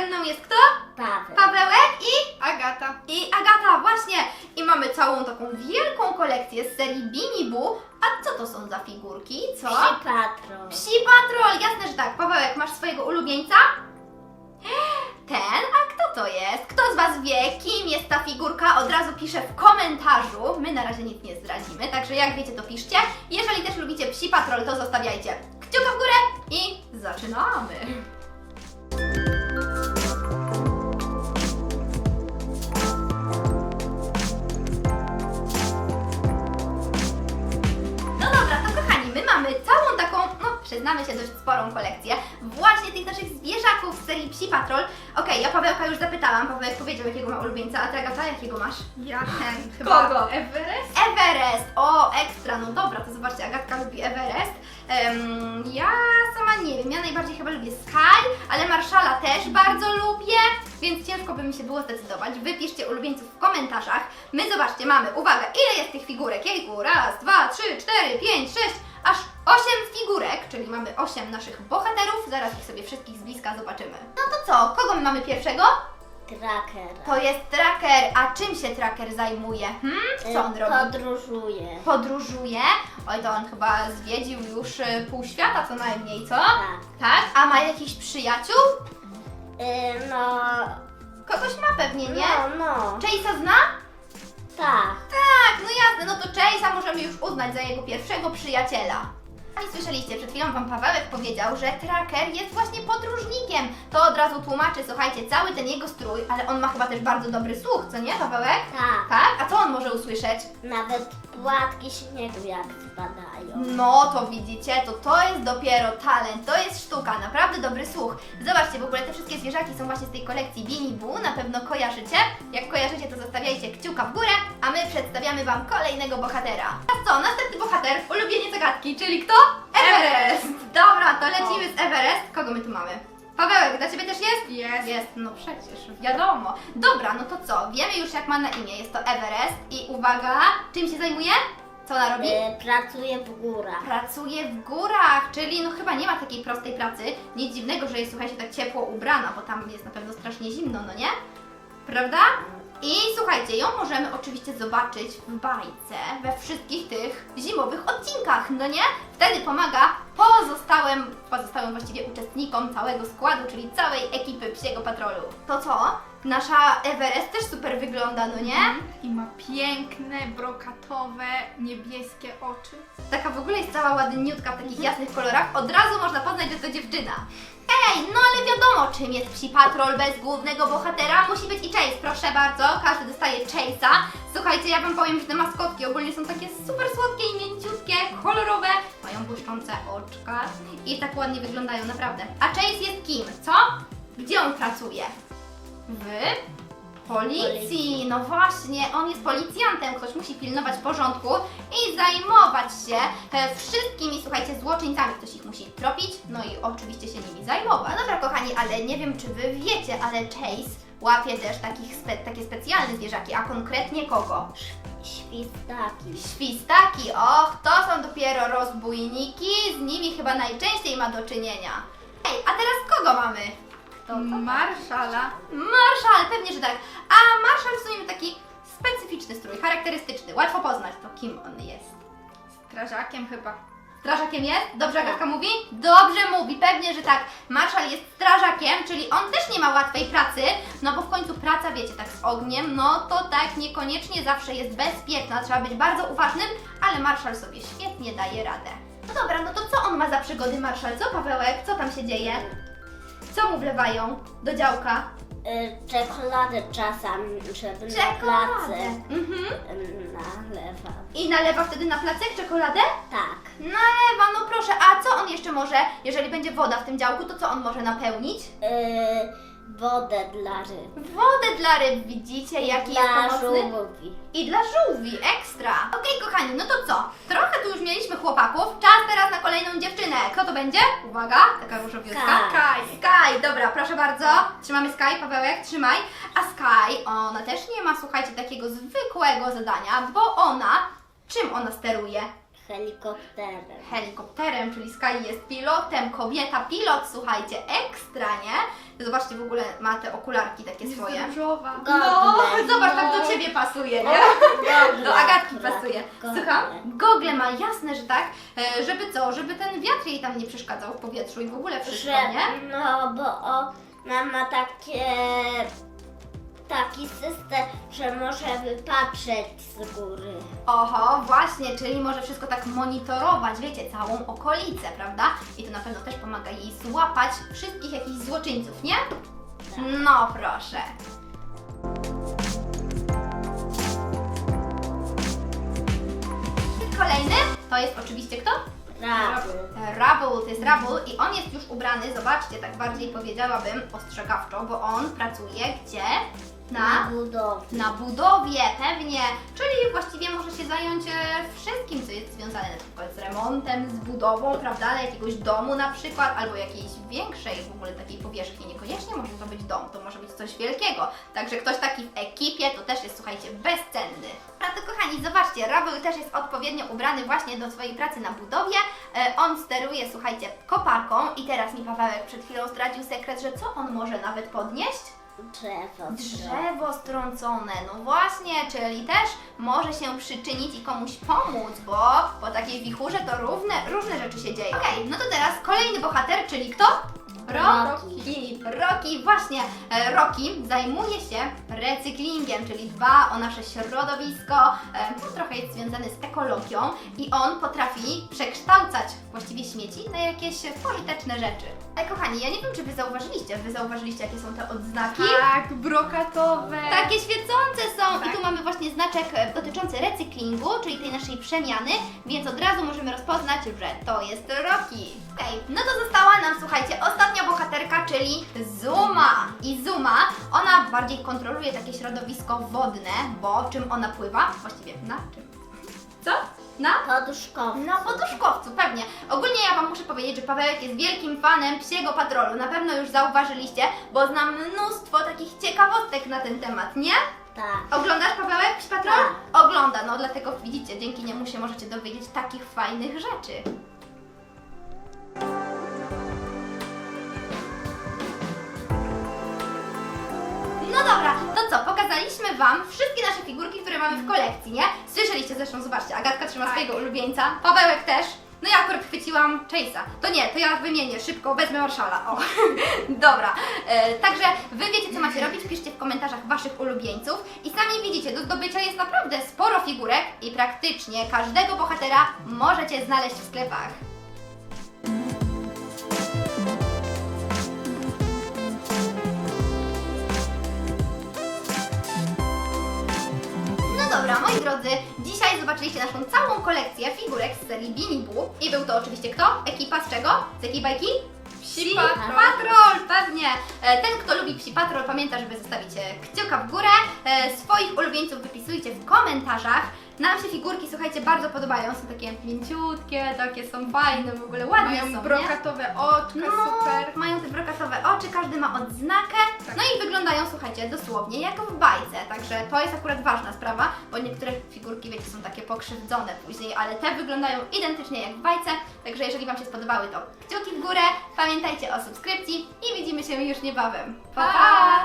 ze mną jest kto? Paweł. Pawełek i Agata. I Agata, właśnie! I mamy całą taką wielką kolekcję z serii Bini Boo. A co to są za figurki? Co? Psi patrol. Psi Patrol! Jasne, że tak. Pawełek, masz swojego ulubieńca? Ten? A kto to jest? Kto z Was wie, kim jest ta figurka? Od razu piszę w komentarzu. My na razie nic nie zdradzimy, także jak wiecie, to piszcie. Jeżeli też lubicie Psi Patrol, to zostawiajcie kciuka w górę i zaczynamy! Przyznamy się, dość sporą kolekcję właśnie tych naszych zwierzaków z serii Psi Patrol. Okej, ja Pawełka już zapytałam, Pawełek powiedział jakiego ma ulubieńca, a ty Agata jakiego masz? Ja ten chyba. Kogo? Everest? Everest! O, ekstra, no dobra, to zobaczcie, Agatka lubi Everest. Em, ja sama nie wiem, ja najbardziej chyba lubię Sky, ale Marszala też bardzo lubię, więc ciężko by mi się było zdecydować. Wypiszcie ulubieńców w komentarzach. My zobaczcie, mamy, uwaga, ile jest tych figurek? Jejku, raz, dwa, trzy, cztery, pięć, sześć, aż osiem figurek, czyli mamy osiem naszych bohaterów. Zaraz ich sobie wszystkich z bliska zobaczymy. No to co, kogo my mamy pierwszego? Tracker. To jest tracker, a czym się tracker zajmuje? Hmm? Co on robi? Podróżuje. podróżuje. Oj, to on chyba zwiedził już y, pół świata co najmniej, co? Tak. Tak? A ma jakichś przyjaciół? Y, no. Kogoś ma pewnie, nie? No, no. Chase'a zna? Tak. Tak, no jasne, no to Chase'a możemy już uznać za jego pierwszego przyjaciela. I słyszeliście, przed chwilą Wam Pawełek powiedział, że Tracker jest właśnie podróżnikiem. To od razu tłumaczy, słuchajcie, cały ten jego strój, ale on ma chyba też bardzo dobry słuch, co nie, Pawełek? Tak. Tak? A co on może usłyszeć? Nawet płatki śniegu jak spadają. No to widzicie, to to jest dopiero talent, to jest sztuka, naprawdę dobry słuch. Zobaczcie, w ogóle te wszystkie zwierzaki są właśnie z tej kolekcji Bini Boo, na pewno kojarzycie. Jak kojarzycie, to zostawiajcie kciuka w górę, a my przedstawiamy Wam kolejnego bohatera. A co, następny bohater, ulubienie zagadki, czyli kto? Everest! Dobra, to lecimy z Everest. Kogo my tu mamy? Pawełek, dla Ciebie też jest? Jest. Jest, no przecież, wiadomo. Dobra, no to co, wiemy już jak ma na imię, jest to Everest i uwaga, czym się zajmuje? Co ona robi? Y, pracuje w górach. Pracuje w górach, czyli no chyba nie ma takiej prostej pracy. Nic dziwnego, że jest, słuchajcie, tak ciepło ubrana, bo tam jest na pewno strasznie zimno, no nie? Prawda? I słuchajcie, ją możemy oczywiście zobaczyć w bajce, we wszystkich tych zimowych odcinkach, no nie? Wtedy pomaga pozostałym, pozostałym właściwie uczestnikom całego składu, czyli całej ekipy Psiego Patrolu. To co? Nasza Everest też super wygląda, no nie? I ma piękne, brokatowe, niebieskie oczy. Taka w ogóle jest cała ładniutka w takich jasnych kolorach. Od razu można poznać, że to dziewczyna. Ej, no ale wiadomo, czym jest psi patrol bez głównego bohatera. Musi być i Chase, proszę bardzo. Każdy dostaje Chase'a. Słuchajcie, ja wam powiem, że te maskotki ogólnie są takie super słodkie i mięciutkie, kolorowe. Mają błyszczące oczka i tak ładnie wyglądają, naprawdę. A Chase jest kim, co? Gdzie on pracuje? W policji. No właśnie, on jest policjantem, ktoś musi pilnować porządku i zajmować się e, wszystkimi, słuchajcie, złoczyńcami. Ktoś ich musi tropić, no i oczywiście się nimi zajmować. Dobra, kochani, ale nie wiem, czy wy wiecie, ale Chase łapie też takich spe, takie specjalne zwierzaki, a konkretnie kogo? Świstaki. Świstaki, och, to są dopiero rozbójniki, z nimi chyba najczęściej ma do czynienia. Ej, a teraz kogo mamy? Kto to? Marszala. Marszal, pewnie, że tak. A Marszal w sumie ma taki specyficzny strój, charakterystyczny, łatwo poznać to, kim on jest. Strażakiem chyba. Strażakiem jest? Dobrze. Agatka mówi? Dobrze mówi, pewnie, że tak. Marszal jest strażakiem, czyli on też nie ma łatwej pracy, no bo w końcu praca, wiecie, tak z ogniem, no to tak niekoniecznie zawsze jest bezpieczna, trzeba być bardzo uważnym, ale Marszal sobie świetnie daje radę. No dobra, no to co on ma za przygody, Marszal? Co, Pawełek? Co tam się dzieje? Co mu wlewają do działka? Y, czekoladę czasami, żeby na Czekoladę. Mhm. y, nalewa. I nalewa wtedy na placek czekoladę? Tak. Nalewa, no proszę. A co on jeszcze może, jeżeli będzie woda w tym działku, to co on może napełnić? Y, wodę dla ryb. Wodę dla ryb, widzicie, jaki jest Dla pomocny? żółwi. I dla żółwi, ekstra. Okej, kochani, no to co? Trochę tu już mieliśmy chłopaków, czas teraz na kolejną dziewczynę. Kto to będzie? Uwaga, taka różowiutka. Sky. Sky. Sky, dobra, proszę bardzo. Trzymamy Sky, Pawełek, trzymaj. A Sky, ona też nie ma, słuchajcie, takiego zwykłego zadania, bo ona, czym ona steruje? helikopterem. helikopterem, czyli Sky jest pilotem, kobieta pilot, słuchajcie, ekstra, nie? Zobaczcie, w ogóle ma te okularki takie Jest swoje. różowa. No, Gogle, zobacz, tak no. do Ciebie pasuje, nie? Do Agatki pasuje. gogle. Słucham? Gogle ma, jasne, że tak, e, żeby co, żeby ten wiatr jej tam nie przeszkadzał w powietrzu i w ogóle wszystko, Że, nie? no bo ona ma takie taki system, że może wypatrzeć z góry. Oho, właśnie, czyli może wszystko tak monitorować, wiecie, całą okolicę, prawda? I to na pewno też pomaga jej złapać wszystkich jakichś złoczyńców, nie? No proszę. Kolejny to jest oczywiście kto? Rabu. Rabul, to jest Rabul i on jest już ubrany, zobaczcie, tak bardziej powiedziałabym ostrzegawczo, bo on pracuje gdzie? Na Na budowie. na budowie, pewnie, czyli właściwie może się zająć e, wszystkim, co jest związane na przykład z remontem, z budową, prawda, jakiegoś domu na przykład, albo jakiejś większej w ogóle takiej powierzchni, niekoniecznie może to być dom, to może być coś wielkiego, także ktoś taki w ekipie to też jest, słuchajcie, bezcenny. A to kochani, zobaczcie, Rabel też jest odpowiednio ubrany właśnie do swojej pracy na budowie, e, on steruje, słuchajcie, koparką i teraz mi Pawełek przed chwilą zdradził sekret, że co on może nawet podnieść? Drzewo. Drzewo strącone, no właśnie, czyli też może się przyczynić i komuś pomóc, bo po takiej wichurze to równe, różne rzeczy się dzieją. Okej, no to teraz kolejny bohater, czyli kto? Rocky. Rocky, właśnie. e, Rocky zajmuje się recyklingiem, czyli dba o nasze środowisko, e, no, trochę jest związany z ekologią i on potrafi przekształcać właściwie śmieci na jakieś pożyteczne rzeczy. Ej, kochani, ja nie wiem, czy Wy zauważyliście, Wy zauważyliście, jakie są te odznaki? Tak, brokatowe. Takie świecące są! I Tak. tu mamy właśnie znaczek e, dotyczący recyklingu, czyli tej naszej przemiany, więc od razu możemy rozpoznać, że to jest Rocky. Okej, no to została nam, słuchajcie, ostatnia bohaterka, czyli Zuma. I Zuma, ona bardziej kontroluje takie środowisko wodne, bo czym ona pływa? Właściwie na czym? Co? Na? Poduszkowca. Na poduszkowcu, pewnie. Ogólnie ja Wam muszę powiedzieć, że Pawełek jest wielkim fanem psiego patrolu. Na pewno już zauważyliście, bo znam mnóstwo takich ciekawostek na ten temat, nie? Tak. Oglądasz Pawełek Psi Patrol? Ogląda, no dlatego widzicie, dzięki niemu się możecie dowiedzieć takich fajnych rzeczy. Pokazaliśmy Wam wszystkie nasze figurki, które mamy w kolekcji, nie? Słyszeliście zresztą, zobaczcie, Agatka trzyma Tak. swojego ulubieńca, Pawełek też. No ja akurat chwyciłam Chase'a. To nie, to ja wymienię szybko, wezmę Marszala. O, dobra. E, także wy wiecie, co macie robić, piszcie w komentarzach waszych ulubieńców. I sami widzicie, do zdobycia jest naprawdę sporo figurek i praktycznie każdego bohatera możecie znaleźć w sklepach. Dobra, moi drodzy, dzisiaj zobaczyliście naszą całą kolekcję figurek z serii Bini Boo. I był to oczywiście kto? Ekipa z czego? Z jakiej bajki? Psi Patrol. Patrol, pewnie. E, Ten, kto lubi Psi Patrol, pamięta, żeby zostawić e, kciuka w górę. E, Swoich ulubieńców wypisujcie w komentarzach. Nam się figurki, słuchajcie, bardzo podobają. Są takie mięciutkie, takie są fajne, w ogóle ładne Mają są, nie? brokatowe oczka, No, super. mają te brokatowe oczy, każdy ma odznakę, Tak. no i wyglądają, słuchajcie, dosłownie jak w bajce, także to jest akurat ważna sprawa, bo niektóre figurki, wiecie, są takie pokrzywdzone później, ale te wyglądają identycznie jak w bajce, także jeżeli Wam się spodobały, to kciuki w górę, pamiętajcie o subskrypcji i widzimy się już niebawem. Pa! Pa!